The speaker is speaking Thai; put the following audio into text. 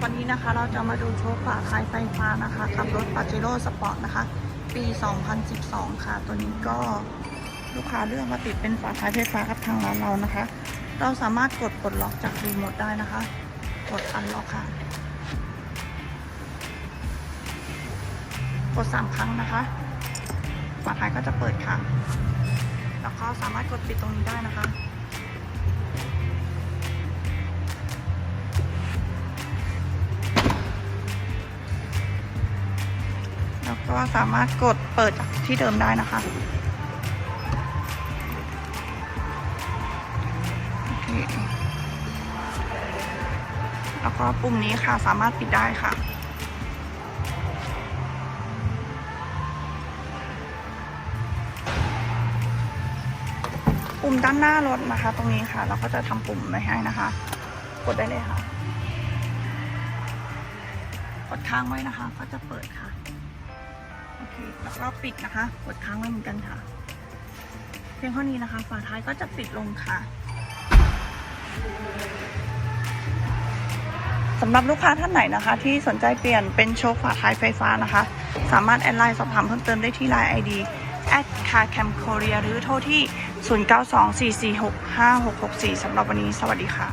วันะคะ เราจะมาดูโชว์ฝาท้ายไฟฟ้านะคะกับรถปาเจโร่สปอร์ตนะคะ ปี 2012 ค่ะ ตัวนี้ก็ลูกค้าเลือกมาติดเป็นฝาท้ายไฟฟ้ากับทางร้านเรานะคะ เราสามารถกดปลดล็อกจากรีโมทได้นะคะ กดอันล็อกค่ะ กด 3 ครั้งนะคะ ฝาท้ายก็จะเปิดค่ะ แล้วก็สามารถกดปิดตรงนี้ได้นะคะ แล้วก็สามารถกดเปิดจากที่เดิมได้นะคะแล้วก็ปุ่มนี้ค่ะสามารถปิดได้ค่ะ ปุ่มด้านหน้ารถนะคะ ตรงนี้ค่ะ เราก็จะทำปุ่มไว้ให้นะคะ กดได้เลยค่ะ กดค้างไว้นะคะ ก็จะเปิดค่ะ โอเค แล้วก็ปิดนะคะ กดค้างไว้เหมือนกันค่ะ เพียงเท่านี้นะคะ ฝาท้ายก็จะปิดลงค่ะสำหรับลูกค้าท่านไหนนะคะ ที่สนใจเปลี่ยนเป็นโชคฝาท้ายไฟฟ้านะคะ สามารถแอดไลน์สอบถามเพิ่มเติมได้ที่ไลน์ ID at carcam korea หรือโทรที่ 0924465664สำหรับวันนี้ สวัสดีค่ะ